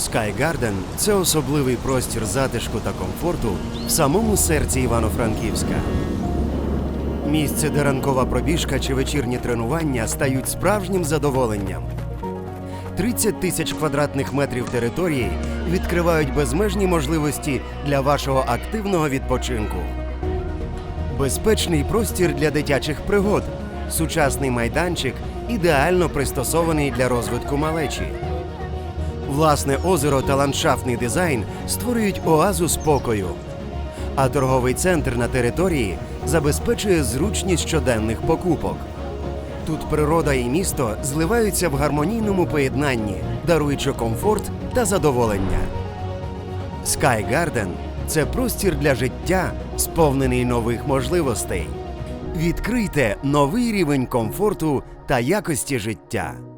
Sky Garden – це особливий простір затишку та комфорту в самому серці Івано-Франківська. Місце, де ранкова пробіжка чи вечірні тренування стають справжнім задоволенням. 30 тисяч квадратних метрів території відкривають безмежні можливості для вашого активного відпочинку. Безпечний простір для дитячих пригод, сучасний майданчик, ідеально пристосований для розвитку малечі. Власне озеро та ландшафтний дизайн створюють оазу спокою. А торговий центр на території забезпечує зручність щоденних покупок. Тут природа і місто зливаються в гармонійному поєднанні, даруючи комфорт та задоволення. Sky Garden – це простір для життя, сповнений нових можливостей. Відкрийте новий рівень комфорту та якості життя.